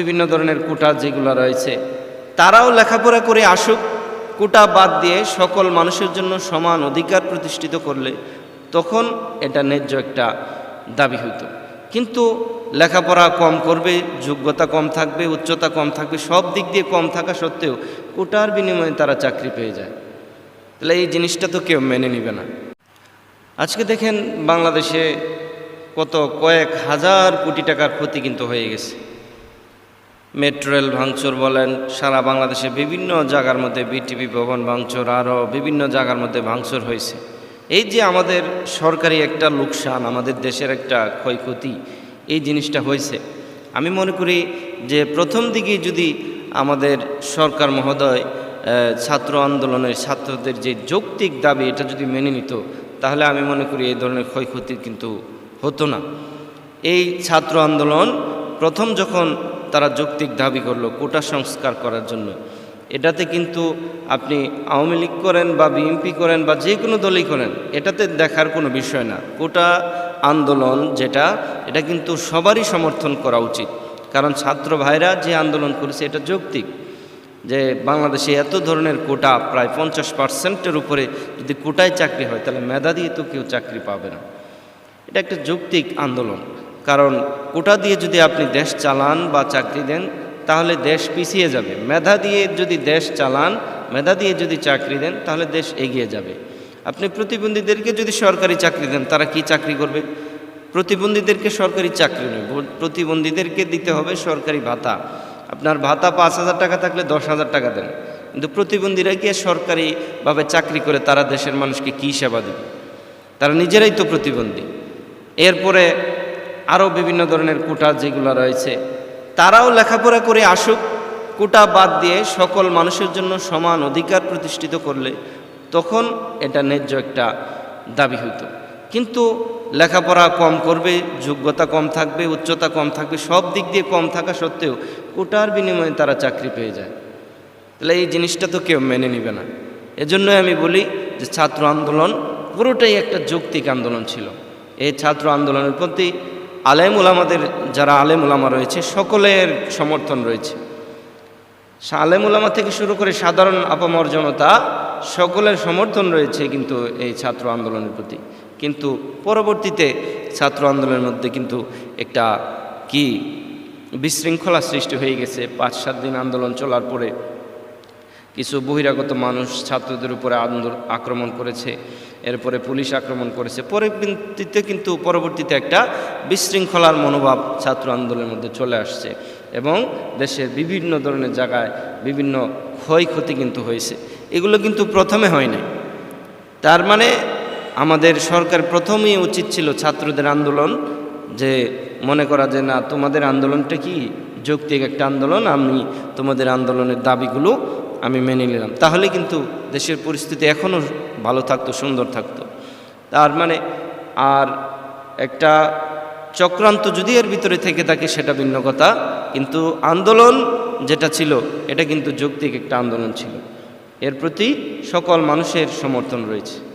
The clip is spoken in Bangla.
বিভিন্ন ধরনের কোটা যেগুলো রয়েছে, তারাও লেখাপড়া করে আসুক, কোটা বাদ দিয়ে সকল মানুষের জন্য সমান অধিকার প্রতিষ্ঠিত করলে তখন এটা ন্যায্য একটা দাবি হইতো। কিন্তু লেখাপড়া কম করবে, যোগ্যতা কম থাকবে, উচ্চতা কম থাকবে, সব দিক দিয়ে কম থাকা সত্ত্বেও কোটার বিনিময়ে তারা চাকরি পেয়ে যায়। তাহলে এই জিনিসটা তো কেউ মেনে নিবে না। আজকে দেখেন বাংলাদেশে কত কয়েক হাজার কোটি টাকার ক্ষতি কিন্তু হয়ে গেছে। মেট্রো রেল ভাঙচুর বলেন, সারা বাংলাদেশে বিভিন্ন জায়গার মধ্যে বিটিভি ভবন ভাঙচুর, আরও বিভিন্ন জায়গার মধ্যে ভাঙচুর হয়েছে। এই যে আমাদের সরকারি একটা লোকসান, আমাদের দেশের একটা ক্ষয়ক্ষতি, এই জিনিসটা হয়েছে। আমি মনে করি যে প্রথম দিকেই যদি আমাদের সরকার মহোদয় ছাত্র আন্দোলনের ছাত্রদের যে যৌক্তিক দাবি, এটা যদি মেনে নিত, তাহলে আমি মনে করি এই ধরনের ক্ষয়ক্ষতি কিন্তু হতো না। এই ছাত্র আন্দোলন প্রথম যখন তারা যৌক্তিক দাবি করল, কোটা সংস্কার করার জন্য। এটাতে কিন্তু আপনি আওয়ামী লীগ করেন বা বিএনপি করেন বা যে কোনো দলই করেন, এটাতে দেখার কোনো বিষয় না। কোটা আন্দোলন যেটা, এটা কিন্তু সবারই সমর্থন করা উচিত। কারণ ছাত্র ভাইরা যে আন্দোলন করেছে, এটা যৌক্তিক। যে বাংলাদেশে এত ধরনের কোটা, প্রায় পঞ্চাশ পার্সেন্টের উপরে যদি কোটায় চাকরি হয়, তাহলে মেধা দিয়ে তো কেউ চাকরি পাবে না। এটা একটা যৌক্তিক আন্দোলন। কারণ কোটা দিয়ে যদি আপনি দেশ চালান বা চাকরি দেন, তাহলে দেশ পিছিয়ে যাবে। মেধা দিয়ে যদি দেশ চালান, মেধা দিয়ে যদি চাকরি দেন, তাহলে দেশ এগিয়ে যাবে। আপনি প্রতিবন্ধীদেরকে যদি সরকারি চাকরি দেন, তারা কি চাকরি করবে? প্রতিবন্ধীদেরকে সরকারি চাকরি নেই প্রতিবন্ধীদেরকে দিতে হবে সরকারি ভাতা। আপনার ভাতা পাঁচ হাজার টাকা থাকলে দশ হাজার টাকা দেন। কিন্তু প্রতিবন্ধীরা গিয়ে সরকারিভাবে চাকরি করে, তারা দেশের মানুষকে কী সেবা দেবে? তারা নিজেরাই তো প্রতিবন্ধী। এরপরে আরও বিভিন্ন ধরনের কোটা যেগুলো রয়েছে। তারাও লেখাপড়া করে আসুক, কোটা বাদ দিয়ে সকল মানুষের জন্য সমান অধিকার প্রতিষ্ঠিত করলে তখন এটা ন্যায্য একটা দাবি হইতো। কিন্তু লেখাপড়া কম করবে, যোগ্যতা কম থাকবে, উচ্চতা কম থাকবে, সব দিক দিয়ে কম থাকা সত্ত্বেও কোটার বিনিময়ে তারা চাকরি পেয়ে যায়। তাহলে এই জিনিসটা তো কেউ মেনে নিবে না। এজন্যই আমি বলি যে ছাত্র আন্দোলন পুরোটাই একটা যৌক্তিক আন্দোলন ছিল। এই ছাত্র আন্দোলনের প্রতি আলেম উলামাদের, যারা আলেম উলামা রয়েছে, সকলের সমর্থন রয়েছে। আলেম উলামা থেকে শুরু করে সাধারণ আপামর সকলের সমর্থন রয়েছে কিন্তু এই ছাত্র আন্দোলনের প্রতি। কিন্তু পরবর্তীতে ছাত্র আন্দোলনের মধ্যে কিন্তু একটা কি বিশৃঙ্খলা সৃষ্টি হয়ে গেছে। পাঁচ, সাত দিন আন্দোলন চলার পরে কিছু বহিরাগত মানুষ ছাত্রদের উপরে আক্রমণ করেছে, এরপরে পুলিশ আক্রমণ করেছে। পরবর্তীতে কিন্তু পরবর্তীতে একটা বিশৃঙ্খলার মনোভাব ছাত্র আন্দোলনের মধ্যে চলে আসছে এবং দেশের বিভিন্ন ধরনের জায়গায় বিভিন্ন ক্ষয়ক্ষতি কিন্তু হয়েছে। এগুলো কিন্তু প্রথমে হয় তার মানে আমাদের সরকার প্রথমেই উচিত ছিল ছাত্রদের আন্দোলন যে মনে করা যে না, তোমাদের আন্দোলনটা কি যৌক্তিক একটা আন্দোলন? আমি তোমাদের আন্দোলনের দাবিগুলো আমি মেনে নিলাম। তাহলে কিন্তু দেশের পরিস্থিতি এখনও ভালো থাকতো, সুন্দর থাকতো। তার মানে আর একটা চক্রান্ত যদি এর ভিতরে থেকে থাকে, সেটা ভিন্ন কথা। কিন্তু আন্দোলন যেটা ছিল, এটা কিন্তু যৌক্তিক একটা আন্দোলন ছিল। এর প্রতি সকল মানুষের সমর্থন রয়েছে।